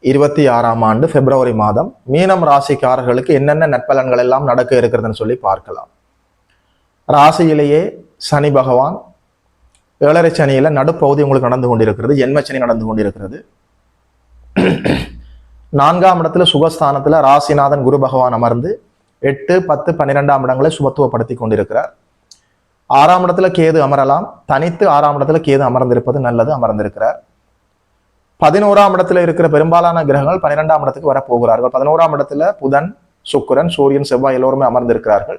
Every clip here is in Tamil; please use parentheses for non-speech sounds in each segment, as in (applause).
இருபத்தி ஆறாம் ஆண்டு பிப்ரவரி மாதம் மீனம் ராசிக்காரர்களுக்கு என்னென்ன நட்பலன்கள் எல்லாம் நடக்க இருக்கிறதுன்னு சொல்லி பார்க்கலாம். ராசியிலேயே சனி பகவான் ஏழரை சனியில நடுப்பகுதி உங்களுக்கு நடந்து கொண்டிருக்கிறது ஜென்மச்சனி நடந்து கொண்டிருக்கிறது. நான்காம் இடத்துல சுகஸ்தானத்துல ராசிநாதன் குரு பகவான் அமர்ந்து எட்டு பத்து பன்னிரெண்டாம் இடங்களை சுபத்துவப்படுத்தி கொண்டிருக்கிறார். ஆறாம் இடத்துல கேது அமரலாம் தனித்து ஆறாம் இடத்துல கேது அமர்ந்திருப்பது நல்லது அமர்ந்திருக்கிறார். பதினோராம் இடத்துல இருக்கிற பெரும்பாலான கிரகங்கள் பன்னிரெண்டாம் இடத்துக்கு வரப்போகிறார்கள். பதினோராம் இடத்துல புதன் சுக்கிரன் சூரியன் செவ்வாய் எல்லோருமே அமர்ந்திருக்கிறார்கள்.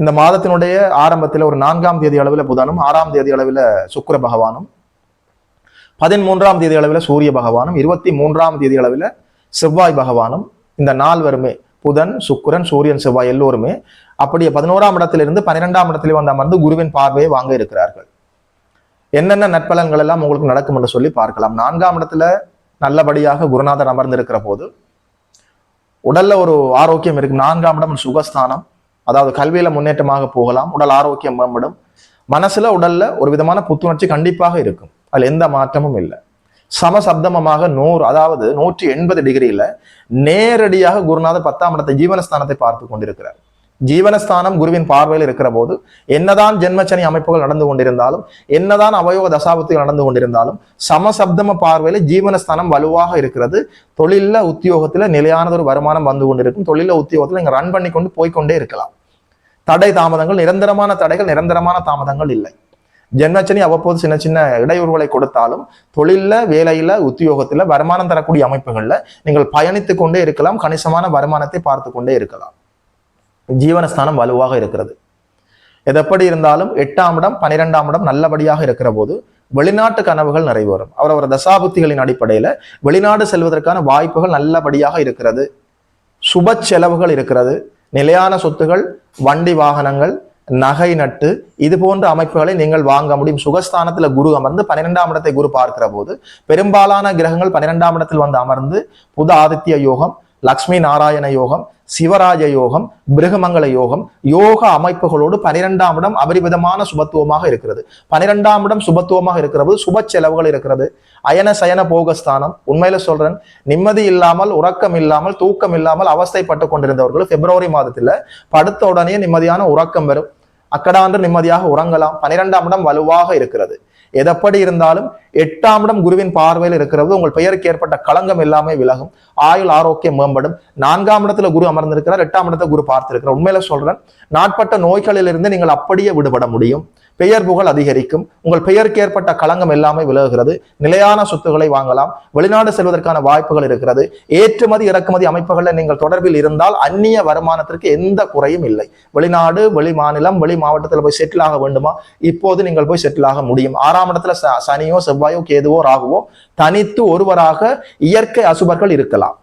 இந்த மாதத்தினுடைய ஆரம்பத்தில் ஒரு நான்காம் தேதி அளவில் புதனும் ஆறாம் தேதி அளவில் சுக்கர பகவானும் பதிமூன்றாம் தேதி அளவில் சூரிய பகவானும் இருபத்தி மூன்றாம் தேதி அளவில் செவ்வாய் பகவானும் இந்த நால்வருமே புதன் சுக்கிரன் சூரியன் செவ்வாய் எல்லோருமே அப்படியே பதினோராம் இடத்திலிருந்து பன்னிரெண்டாம் இடத்துல வந்து அமர்ந்து குருவின் பார்வையை வாங்க இருக்கிறார்கள். என்னென்ன நற்பலன்கள் எல்லாம் உங்களுக்கு நடக்கும் என்று சொல்லி பார்க்கலாம். நான்காம் இடத்துல நல்லபடியாக குருநாதர் அமர்ந்து இருக்கிற போது உடல்ல ஒரு ஆரோக்கியம் இருக்கு. நான்காம் இடம் சுகஸ்தானம். அதாவது கல்வியில முன்னேற்றமாக போகலாம். உடல் ஆரோக்கியம் மேம்படும். மனசுல உடல்ல ஒரு விதமான புத்துணர்ச்சி கண்டிப்பாக இருக்கும். அதுல எந்த மாற்றமும் இல்லை. சமசப்தமமாக நூறு அதாவது நூற்றி எண்பது டிகிரியில நேரடியாக குருநாதர் பத்தாம் இடத்தை ஜீவனஸ்தானத்தை பார்த்து கொண்டிருக்கிறார். ஜீவனஸ்தானம் குருவின் பார்வையில் இருக்கிற போது என்னதான் ஜென்மச்சனி அமைப்புகள் நடந்து கொண்டிருந்தாலும் என்னதான் அவயோக தசாபத்துகள் நடந்து கொண்டிருந்தாலும் சமசப்தம பார்வையில ஜீவனஸ்தானம் வலுவாக இருக்கிறது. தொழில உத்தியோகத்துல நிலையானது ஒரு வருமானம் வந்து கொண்டிருக்கும். தொழில உத்தியோகத்துல நீங்க ரன் பண்ணி கொண்டு போய்க்கொண்டே இருக்கலாம். தடை தாமதங்கள் நிரந்தரமான தடைகள் நிரந்தரமான தாமதங்கள் இல்லை. ஜென்மச்சனி அவ்வப்போது சின்ன சின்ன இடையூறுகளை கொடுத்தாலும் தொழில வேலையில உத்தியோகத்துல வருமானம் தரக்கூடிய அமைப்புகள்ல நீங்கள் பயணித்து கொண்டே இருக்கலாம். கணிசமான வருமானத்தை பார்த்து கொண்டே இருக்கலாம். ஜீவனஸ்தானம் வலுவாக இருக்கிறது. எது எப்படி இருந்தாலும் எட்டாம் இடம் பனிரெண்டாம் இடம் நல்லபடியாக இருக்கிற போது வெளிநாட்டு கனவுகள் நிறைவேறும். அவரவர் தசாபுத்திகளின் அடிப்படையில் வெளிநாடு செல்வதற்கான வாய்ப்புகள் நல்லபடியாக இருக்கிறது. சுப செலவுகள் இருக்கிறது. நிலையான சொத்துகள் வண்டி வாகனங்கள் நகை நட்டு இது போன்ற அமைப்புகளை நீங்கள் வாங்க முடியும். சுகஸ்தானத்துல குரு அமர்ந்து பன்னிரெண்டாம் இடத்தை குரு பார்க்கிற போது பெரும்பாலான கிரகங்கள் பன்னிரெண்டாம் இடத்தில் வந்து அமர்ந்து புத ஆதித்ய யோகம் லக்ஷ்மி நாராயண யோகம் சிவராஜ யோகம் பிருகமங்கல யோகம் யோக அமைப்புகளோடு பனிரெண்டாம் இடம் அபரிவிதமான சுபத்துவமாக இருக்கிறது. பனிரெண்டாம் இடம் சுபத்துவமாக இருக்கிறது சுப செலவுகள் இருக்கிறது. அயன சயன போகஸ்தானம் உண்மையில சொல்றேன் நிம்மதி இல்லாமல் உறக்கம் இல்லாமல் தூக்கம் இல்லாமல் அவஸ்தைப்பட்டு கொண்டிருந்தவர்கள் பிப்ரவரி மாதத்துல படுத்த உடனே நிம்மதியான உறக்கம் வரும். அக்கடாண்டு நிம்மதியாக உறங்கலாம். பனிரெண்டாம் இடம் வலுவாக இருக்கிறது. எதப்படி இருந்தாலும் எட்டாம் இடம் குருவின் பார்வையில் இருக்கிறது. உங்கள் பெயருக்கு ஏற்பட்ட களங்கம் எல்லாமே விலகும். ஆயுள் ஆரோக்கியம் மேம்படும். நான்காம் இடத்துல குரு அமர்ந்திருக்கிறார். எட்டாம் இடத்துல குரு பார்த்திருக்கிறார். உண்மையில சொல்றேன் நாட்பட்ட நோய்களிலிருந்து நீங்கள் அப்படியே விடுபட முடியும். பெயர் புகழ் அதிகரிக்கும். உங்கள் பெயருக்கு ஏற்பட்ட களங்கம் எல்லாமே விலகுகிறது. நிலையான சொத்துக்களை வாங்கலாம். வெளிநாடு செல்வதற்கான வாய்ப்புகள் இருக்கிறது. ஏற்றுமதி இறக்குமதி அமைப்புகளில் நீங்கள் தொடர்பில் இருந்தால் அந்நிய வருமானத்திற்கு எந்த குறையும் இல்லை. வெளிநாடு வெளி மாநிலம் வெளி மாவட்டத்தில் போய் செட்டில் ஆக வேண்டுமா? இப்போது நீங்கள் போய் செட்டில் ஆக முடியும். ஆறாம் இடத்துல ச- சனியோ செவ்வாயோ கேதுவோ ராகுவோ தனித்து ஒருவராக இயற்கை அசுபர்கள் இருக்கலாம்.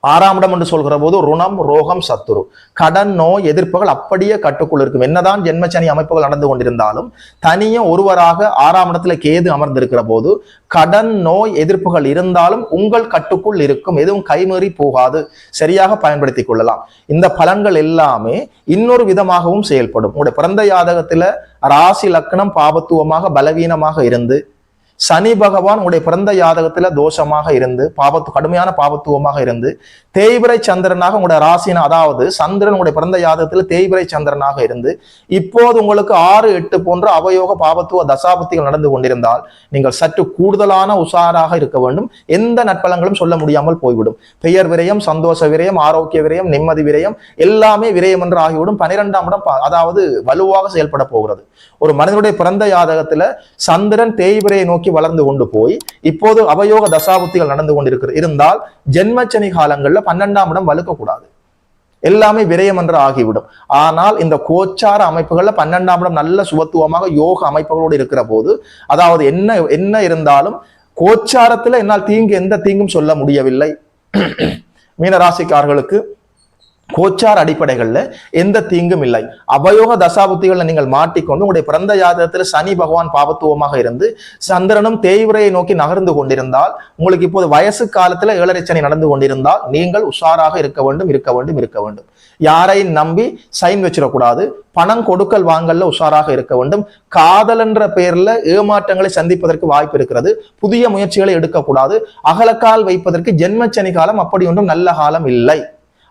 ஆறாம் இடம் என்று சொல்கிற போது ருணம் ரோகம் சத்துரு. கடன் நோய் எதிர்ப்புகள் அப்படியே கட்டுக்குள் இருக்கும். என்னதான் ஜென்மச்சனி அமைப்புகள் நடந்து கொண்டிருந்தாலும் தனியே ஒருவராக ஆறாம் இடத்துல கேது அமர்ந்திருக்கிற போது கடன் நோய் எதிர்ப்புகள் இருந்தாலும் உங்கள் கட்டுக்குள் இருக்கும். எதுவும் கைமீறி போகாது. சரியாக பயன்படுத்திக் கொள்ளலாம். இந்த பலன்கள் எல்லாமே இன்னொரு விதமாகவும் செயல்படும். உங்களுடைய பிறந்த யாதகத்துல ராசி லக்னம் பாபத்துவமாக பலவீனமாக இருந்து சனி பகவான் உடைய பிறந்த யாதகத்துல தோஷமாக இருந்து பாபத்து கடுமையான பாபத்துவமாக இருந்து தேய்பிரை சந்திரனாக உங்களுடைய ராசின அதாவது சந்திரன் உங்களுடைய பிறந்த ஜாதகத்துல தேய்பிரை சந்திரனாக இருந்து இப்போது உங்களுக்கு ஆறு எட்டு போன்ற அவயோக பாபத்துவ தசாபத்திகள் நடந்து கொண்டிருந்தால் நீங்கள் சற்று கூடுதலான உஷாராக இருக்க வேண்டும். எந்த நட்பலங்களும் சொல்ல முடியாமல் போய்விடும். பெயர் விரயம் சந்தோஷ விரயம் ஆரோக்கிய விரயம் நிம்மதி விரயம் எல்லாமே விரயம் என்று ஆகிவிடும். பனிரெண்டாம் இடம் அதாவது வலுவாக செயல்பட போகிறது. ஒரு மனிதனுடைய பிறந்த யாதகத்துல சந்திரன் தேய்பிரையை நோக்கி வளர்ந்து கொண்டு போய் இப்போது அவயோக தசாபுத்திகள் நடந்து கொண்டிருக்கிறது. இருந்தால் ஜென்மச்சனி காலங்களில் பன்னெண்டாம் இடம் வலுக்கக்கூடாது. எல்லாமே விரயம் என்று ஆகிவிடும். ஆனால் இந்த கோச்சார அமைப்புகளில் பன்னெண்டாம் இடம் நல்ல சுபத்துவமாக யோக அமைப்புகளோடு இருக்கிற போது அதாவது என்ன என்ன இருந்தாலும் கோச்சாரத்தில் என்னால் தீங்கு எந்த தீங்கும் சொல்ல முடியவில்லை. மீனராசிக்காரர்களுக்கு கோச்சார் அடிப்படைகளில் எந்த தீங்கும் இல்லை. அபயோக தசாபுத்திகளை நீங்கள் மாட்டிக்கொண்டு உங்களுடைய பிறந்த ஜாதகத்தில் சனி பகவான் பாபத்துவமாக இருந்து சந்திரனும் தேய்விரையை நோக்கி நகர்ந்து கொண்டிருந்தால் உங்களுக்கு இப்போது வயசு காலத்தில் ஏழரை சனி நடந்து கொண்டிருந்தால் நீங்கள் உஷாராக இருக்க வேண்டும் இருக்க வேண்டும் இருக்க வேண்டும். யாரையும் நம்பி சைன் வச்சிடக்கூடாது. பணம் கொடுக்கல் வாங்கல்ல உஷாராக இருக்க வேண்டும். காதல் என்ற பெயரில் ஏமாற்றங்களை சந்திப்பதற்கு வாய்ப்பு இருக்கிறது. புதிய முயற்சிகளை எடுக்கக்கூடாது. அகலக்கால் வைப்பதற்கு ஜென்மச்சனி காலம் அப்படி ஒன்றும் நல்ல காலம் இல்லை.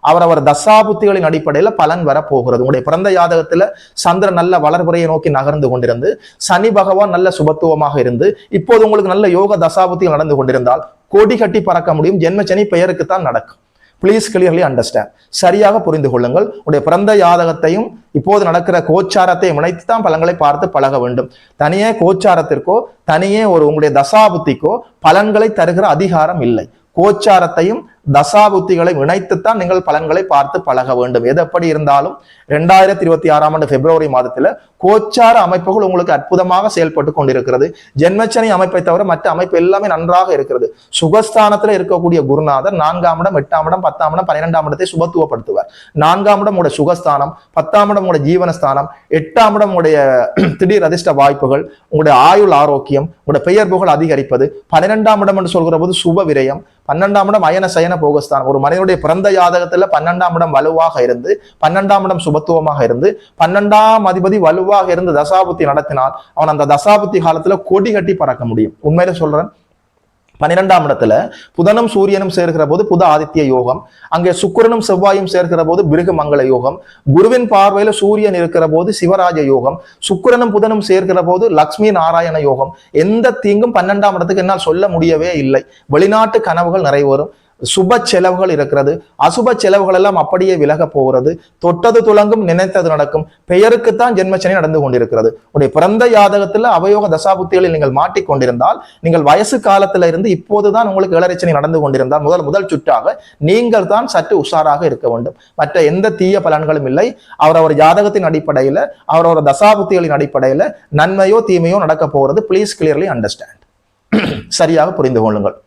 அவரவர் தசாபுத்திகளின் அடிப்படையில் பலன் வர போகிறது. உங்களுடைய பிறந்த ஜாதகத்துல சந்திரன் நல்ல வளர்புறையை நோக்கி நகர்ந்து கொண்டிருந்து சனி பகவான் நல்ல சுபத்துவமாக இருந்து இப்போது உங்களுக்கு நல்ல யோக தசாபுத்திகள் நடந்து கொண்டிருந்தால் கொடி கட்டி பறக்க முடியும். ஜென்மச்சனி பெயருக்குத்தான் நடக்கும். ப்ளீஸ் கிளியர்லி அண்டர்ஸ்டாண்ட் சரியாக புரிந்து கொள்ளுங்கள். உடைய பிறந்த ஜாதகத்தையும் இப்போது நடக்கிற கோச்சாரத்தையும் இணைத்து தான் பலன்களை பார்த்து பழக வேண்டும். தனியே கோச்சாரத்திற்கோ தனியே ஒரு உங்களுடைய தசாபுத்திக்கோ பலன்களை தருகிற அதிகாரம் இல்லை. கோச்சாரத்தையும் தசாபுத்திகளை இணைத்துத்தான் நீங்கள் பலன்களை பார்த்து பழக வேண்டும். எது எப்படி இருந்தாலும் ரெண்டாயிரத்தி இருபத்தி ஆறாம் ஆண்டு பிப்ரவரி மாதத்துல கோச்சார அமைப்புகள் உங்களுக்கு அற்புதமாக செயல்பட்டு கொண்டிருக்கிறது. ஜென்மச்சனி அமைப்பை தவிர மற்ற அமைப்பு எல்லாமே நன்றாக இருக்கிறது. சுகஸ்தானத்துல இருக்கக்கூடிய குருநாதர் நான்காம் இடம் எட்டாம் இடம் பத்தாம் இடம் பன்னிரெண்டாம் இடத்தை சுபத்துவப்படுத்துவார். நான்காம் இடம் உடைய சுகஸ்தானம் பத்தாம் இடம் உடைய ஜீவனஸ்தானம் எட்டாம் இடம் உடைய (clears throat) திடீர் அதிர்ஷ்ட வாய்ப்புகள் உங்களுடைய ஆயுள் ஆரோக்கியம் உங்களுடைய பெயர் புகழ் அதிகரிப்பது பன்னிரெண்டாம் இடம் என்று சொல்கிற போது சுப விரயம் பன்னெண்டாம் இடம் அயன சயன போகஸ்தானம் ஒரு மனிதனுடைய பிறந்த ஜாதகத்துல பன்னெண்டாம் இடம் வலுவாக இருந்து பன்னெண்டாம் இடம் சுபத்துவமாக இருந்து பன்னெண்டாம் அதிபதி வலுவாக இருந்து தசாபுத்தி நடத்தினால் அவன் அந்த தசாபுத்தி காலத்துல கொடி கட்டி பறக்க முடியும். உண்மையில சொல்றேன். பன்னிரெண்டாம் இடத்துல புதனும் சூரியனும் சேர்கிற போது புத ஆதித்ய யோகம் அங்கே சுக்கரனும் செவ்வாயும் சேர்கிற போது பிருகு மங்கள யோகம் குருவின் பார்வையில சூரியன் இருக்கிற போது சிவராஜ யோகம் சுக்கரனும் புதனும் சேர்க்கிற போது லக்ஷ்மி நாராயண யோகம் எந்த தீங்கும் பன்னெண்டாம் இடத்துக்கு என்னால் சொல்ல முடியவே இல்லை. வெளிநாட்டு கனவுகள் நிறைவேறும். சுப செலவுகள் இருக்கிறது. அசுப செலவுகள் எல்லாம் அப்படியே விலக போகிறது. தொட்டது துலங்கும் நினைத்தது நடக்கும். பெயருக்குத்தான் ஜென்மச்சனி நடந்து கொண்டிருக்கிறது. உடைய பிறந்த யாதகத்தில் அவயோக தசாபுத்திகளில் நீங்கள் மாட்டிக்கொண்டிருந்தால் நீங்கள் வயசு காலத்துல இருந்து இப்போதுதான் உங்களுக்கு இளரச்சனை நடந்து கொண்டிருந்தால் முதல் முதல் சுற்றாக நீங்கள் தான் சற்று உஷாராக இருக்க வேண்டும். மற்ற எந்த தீய பலன்களும் இல்லை. அவரவர் ஜாதகத்தின் அடிப்படையில அவரவர் தசாபுத்திகளின் அடிப்படையில நன்மையோ தீமையோ நடக்க போகிறது. ப்ளீஸ் கிளியர்லி அண்டர்ஸ்டாண்ட் சரியாக புரிந்து கொள்ளுங்கள்.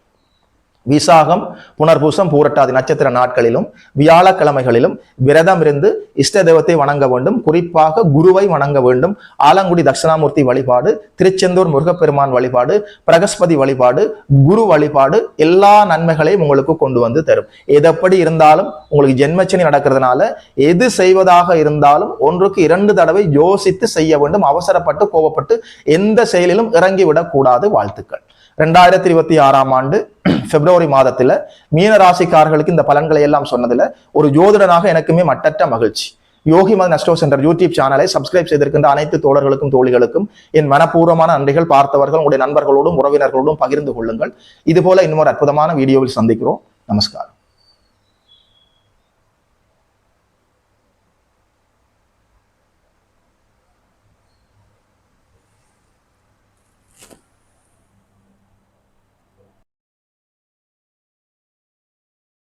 விசாகம் புனர்பூசம் பூரட்டாதி நட்சத்திர நாட்களிலும் வியாழக்கிழமைகளிலும் விரதம் இருந்து இஷ்ட தெய்வத்தை வணங்க வேண்டும். குறிப்பாக குருவை வணங்க வேண்டும். ஆலங்குடி தட்சிணாமூர்த்தி வழிபாடு திருச்செந்தூர் முருகப்பெருமான் வழிபாடு பிரகஸ்பதி வழிபாடு குரு வழிபாடு எல்லா நன்மைகளையும் உங்களுக்கு கொண்டு வந்து தரும். எதப்படி இருந்தாலும் உங்களுக்கு ஜென்மச்சனி நடக்கிறதுனால எது செய்வதாக இருந்தாலும் ஒன்றுக்கு இரண்டு தடவை யோசித்து செய்ய வேண்டும். அவசரப்பட்டு கோபப்பட்டு எந்த செயலிலும் இறங்கிவிடக்கூடாது. வாழ்த்துக்கள். ரெண்டாயிரத்தி இருபத்தி ஆறாம் ஆண்டு பிப்ரவரி மாதத்துல மீன ராசிக்காரர்களுக்கு இந்த பலன்களை எல்லாம் சொன்னதுல ஒரு ஜோதிடனாக எனக்குமே மட்டற்ற மகிழ்ச்சி. யோகி மத நஸ்டோ சென்டர் யூடியூப் சேனலை சப்ஸ்கிரைப் செய்திருக்கின்ற அனைத்து தோழர்களுக்கும் தோழிகளுக்கும் என் மனப்பூர்வமான நன்றிகள் பார்த்தவர்கள் உங்களுடைய நண்பர்களோடும் உறவினர்களோடும் பகிர்ந்து கொள்ளுங்கள். இது போல இன்னொரு அற்புதமான வீடியோவில் சந்திக்கிறோம். நமஸ்காரம்